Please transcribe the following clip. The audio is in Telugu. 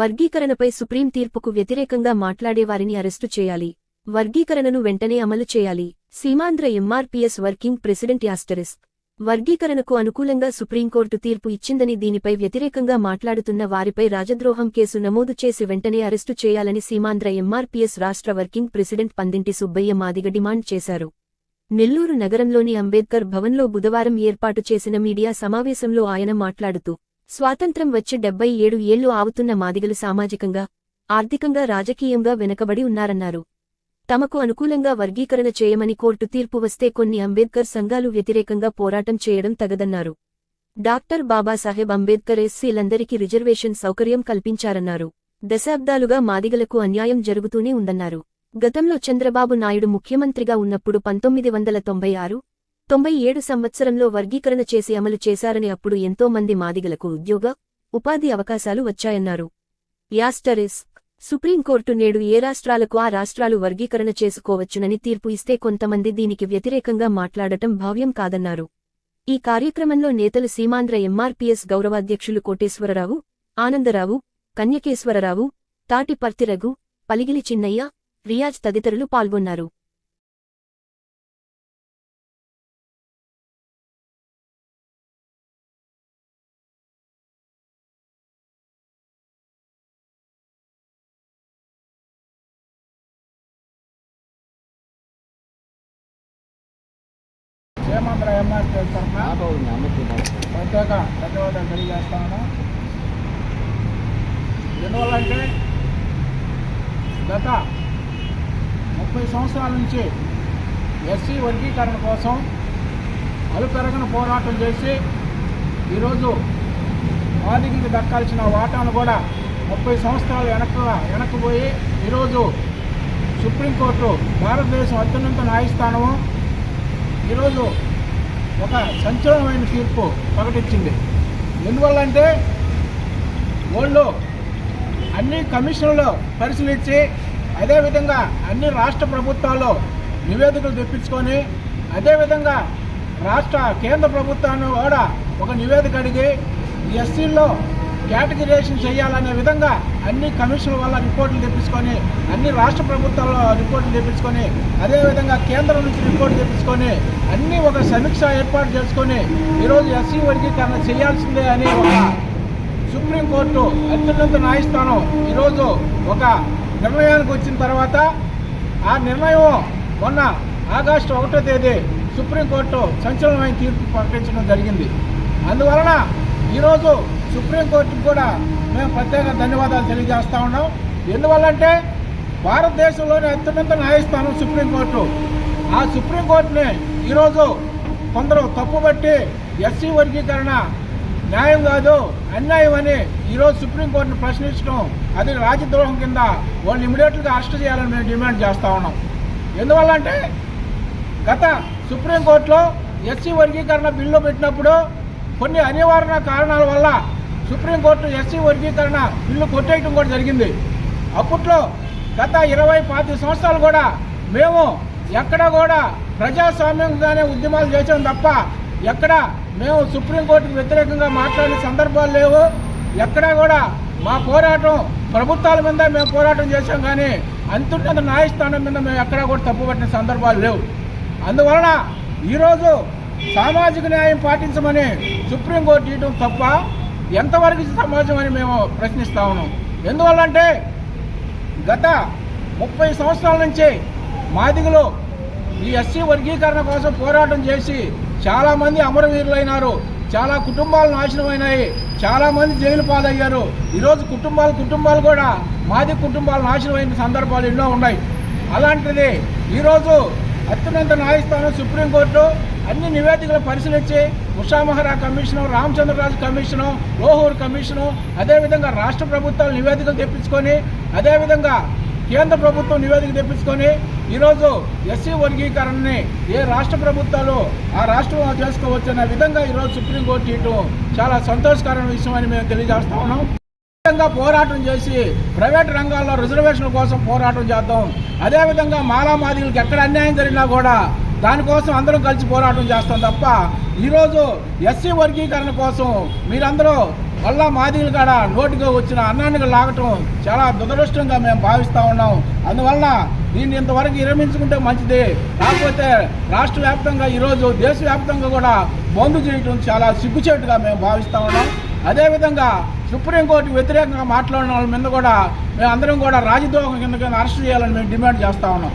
వర్గీకరణపై సుప్రీం తీర్పుకు వ్యతిరేకంగా మాట్లాడే వారిని అరెస్టు చేయాలి. వర్గీకరణను వెంటనే అమలు చేయాలి. సీమాంధ్ర ఎంఆర్పీఎస్ వర్కింగ్ ప్రెసిడెంట్ యాస్టరిస్. వర్గీకరణకు అనుకూలంగా సుప్రీంకోర్టు తీర్పు ఇచ్చిందని దీనిపై వ్యతిరేకంగా మాట్లాడుతున్న వారిపై రాజద్రోహం కేసు నమోదు చేసి వెంటనే అరెస్టు చేయాలని సీమాంధ్ర ఎంఆర్పీఎస్ రాష్ట్ర working president Pandinti Subbaiah Madiga demand చేశారు. నెల్లూరు నగరంలోని అంబేద్కర్ భవన్లో బుధవారం ఏర్పాటు చేసిన మీడియా సమావేశంలో ఆయన మాట్లాడుతూ స్వాతంత్రం వచ్చి డెబ్బై ఏడు ఏళ్ళు ఆవుతున్న మాదిగలు సామాజికంగా ఆర్థికంగా రాజకీయంగా వెనకబడి ఉన్నారన్నారు. తమకు అనుకూలంగా వర్గీకరణ చేయమని కోర్టు తీర్పు వస్తే కొన్ని అంబేద్కర్ సంఘాలు వ్యతిరేకంగా పోరాటం చేయడం తగదన్నారు. డాక్టర్ బాబాసాహెబ్ అంబేద్కర్ ఎస్సీలందరికీ రిజర్వేషన్ సౌకర్యం కల్పించారన్నారు. దశాబ్దాలుగా మాదిగలకు అన్యాయం జరుగుతూనే ఉందన్నారు. గతంలో చంద్రబాబు నాయుడు ముఖ్యమంత్రిగా ఉన్నప్పుడు పంతొమ్మిది వందల తొంభై ఆరు తొంభై ఏడు సంవత్సరంలో వర్గీకరణ చేసి అమలు చేశారని అప్పుడు ఎంతో మంది మాదిగలకు ఉద్యోగ ఉపాధి అవకాశాలు వచ్చాయన్నారు. యాస్టరిస్ సుప్రీంకోర్టు నేడు ఏ రాష్ట్రాలకు ఆ రాష్ట్రాలు వర్గీకరణ చేసుకోవచ్చునని తీర్పు ఇస్తే కొంతమంది దీనికి వ్యతిరేకంగా మాట్లాడటం భావ్యం కాదన్నారు. ఈ కార్యక్రమంలో నేతలు సీమాంధ్ర ఎంఆర్పీఎస్ గౌరవాధ్యక్షులు కోటేశ్వరరావు ఆనందరావు కన్యకేశ్వరరావు తాటిపర్తిరఘు పలిగిలి చిన్నయ్య రియాజ్ తదితరులు పాల్గొన్నారు. క్షేమాంధ్ర ఎంఆర్పీ తరఫున ప్రత్యేక ధన్యవాదాలు తెలియజేస్తా ఉన్నాం ఎందువల్లంటే గత ముప్పై సంవత్సరాల నుంచి ఎస్సీ వర్గీకరణ కోసం అలుపెరగన పోరాటం చేసి ఈరోజు మాదిగికి దక్కాల్సిన వాటాను కూడా ముప్పై సంవత్సరాలు వెనక వెనక్కిపోయి ఈరోజు సుప్రీంకోర్టు భారతదేశం అత్యున్నత న్యాయస్థానము. ఈరోజు ఒక సంచలనమైన తీర్పు ప్రకటించింది. ఎందువల్లంటే ఓళ్ళు అన్ని కమిషన్లు పరిశీలించి అదేవిధంగా అన్ని రాష్ట్ర ప్రభుత్వాలు నివేదికలు తెప్పించుకొని అదేవిధంగా రాష్ట్ర కేంద్ర ప్రభుత్వాన్ని కూడా ఒక నివేదిక అడిగి ఎస్సీల్లో కేటగిరేషన్ చేయాలనే విధంగా అన్ని కమిషన్ల వల్ల రిపోర్టులు తెప్పించుకొని అన్ని రాష్ట్ర ప్రభుత్వాల రిపోర్టులు తెప్పించుకొని అదేవిధంగా కేంద్రం నుంచి రిపోర్టు తెప్పించుకొని అన్ని ఒక సమీక్ష ఏర్పాటు చేసుకొని ఈరోజు ఎస్సీ వర్గీకరణ చేయాల్సిందే అని ఒక సుప్రీంకోర్టు అత్యున్నత న్యాయస్థానం ఈరోజు ఒక నిర్ణయానికి వచ్చిన తర్వాత ఆ నిర్ణయం మొన్న ఆగస్టు ఒకటో తేదీ సుప్రీంకోర్టు సంచలనమైన తీర్పు ప్రకటించడం జరిగింది. అందువలన ఈరోజు సుప్రీంకోర్టుకు కూడా మేము ప్రత్యేక ధన్యవాదాలు తెలియజేస్తా ఉన్నాం. ఎందువల్లంటే భారతదేశంలోని అత్యున్నత న్యాయస్థానం సుప్రీంకోర్టు. ఆ సుప్రీంకోర్టుని ఈరోజు కొందరు తప్పుబట్టి ఎస్సీ వర్గీకరణ న్యాయం కాదు అన్యాయం అని ఈరోజు సుప్రీంకోర్టును ప్రశ్నించడం అది రాజద్రోహం కింద వాళ్ళు ఇమీడియట్గా అరెస్ట్ చేయాలని మేము డిమాండ్ చేస్తూ ఉన్నాం. ఎందువల్ల అంటే గత సుప్రీంకోర్టులో ఎస్సీ వర్గీకరణ బిల్లు పెట్టినప్పుడు కొన్ని అనివార్య కారణాల వల్ల సుప్రీంకోర్టు ఎస్సీ వర్గీకరణ బిల్లు కొట్టేయటం కూడా జరిగింది. అప్పట్లో గత ఇరవై పాతి సంవత్సరాలు కూడా మేము ఎక్కడ కూడా ప్రజాస్వామ్యంగానే ఉద్యమాలు చేసాం తప్ప ఎక్కడ మేము సుప్రీంకోర్టుకు వ్యతిరేకంగా మాట్లాడిన సందర్భాలు లేవు. ఎక్కడా కూడా మా పోరాటం ప్రభుత్వాల మీద మేము పోరాటం చేశాం కానీ అంతున్నత న్యాయస్థానం మీద మేము ఎక్కడా కూడా తప్పుపట్టిన సందర్భాలు లేవు. అందువలన ఈరోజు సామాజిక న్యాయం పాటించమని సుప్రీంకోర్టు ఇవ్వడం తప్ప ఎంతవరకు సమాజం అని మేము ప్రశ్నిస్తా ఉన్నాం. ఎందువల్లంటే గత ముప్పై సంవత్సరాల నుంచి మాదిగలు ఈ ఎస్సీ వర్గీకరణ కోసం పోరాటం చేసి చాలామంది అమరవీరులైనారు చాలా కుటుంబాలు నాశనమైనాయి చాలామంది జైలు పాలయ్యారు. ఈరోజు కుటుంబాలు కుటుంబాలు కూడా మాది కుటుంబాలు నాశనమైన సందర్భాలు ఎన్నో ఉన్నాయి. అలాంటిది ఈరోజు అత్యున్నత న్యాయస్థానం సుప్రీంకోర్టు అన్ని నివేదికలు పరిశీలించి ఉషామహరా కమిషను రామచంద్రరాజు కమిషను లోహూర్ కమిషను అదేవిధంగా రాష్ట్ర ప్రభుత్వాలు నివేదికలు తెప్పించుకొని అదేవిధంగా కేంద్ర ప్రభుత్వం నివేదిక తెప్పించుకొని ఈరోజు ఎస్సీ వర్గీకరణని ఏ రాష్ట్ర ప్రభుత్వాలు ఆ రాష్ట్రం చేసుకోవచ్చనే విధంగా ఈరోజు సుప్రీంకోర్టు ఇవ్వటం చాలా సంతోషకరమైన విషయం అని మేము తెలియజేస్తా ఉన్నాం. విధంగా పోరాటం చేసి ప్రైవేట్ రంగాల్లో రిజర్వేషన్ల కోసం పోరాటం చేద్దాం. అదేవిధంగా మాలామాదిలకు ఎక్కడ అన్యాయం జరిగినా కూడా దానికోసం అందరం కలిసి పోరాటం చేస్తాం తప్ప ఈరోజు ఎస్సీ వర్గీకరణ కోసం మీరందరూ మళ్ళా మాదిగలు కాడ నోటిగా వచ్చిన అన్నానికి లాగటం చాలా దురదృష్టంగా మేము భావిస్తూ ఉన్నాం. అందువలన దీన్ని ఇంతవరకు విరమించుకుంటే మంచిది. కాకపోతే రాష్ట్ర వ్యాప్తంగా ఈరోజు దేశవ్యాప్తంగా కూడా బంధు చేయటం చాలా సిగ్గుచేటుగా మేము భావిస్తూ ఉన్నాం. అదేవిధంగా సుప్రీంకోర్టు వ్యతిరేకంగా మాట్లాడిన వాళ్ళ మీద కూడా మేము అందరం కూడా రాజద్రోహం కింద కింద అరెస్ట్ చేయాలని మేము డిమాండ్ చేస్తూ ఉన్నాం.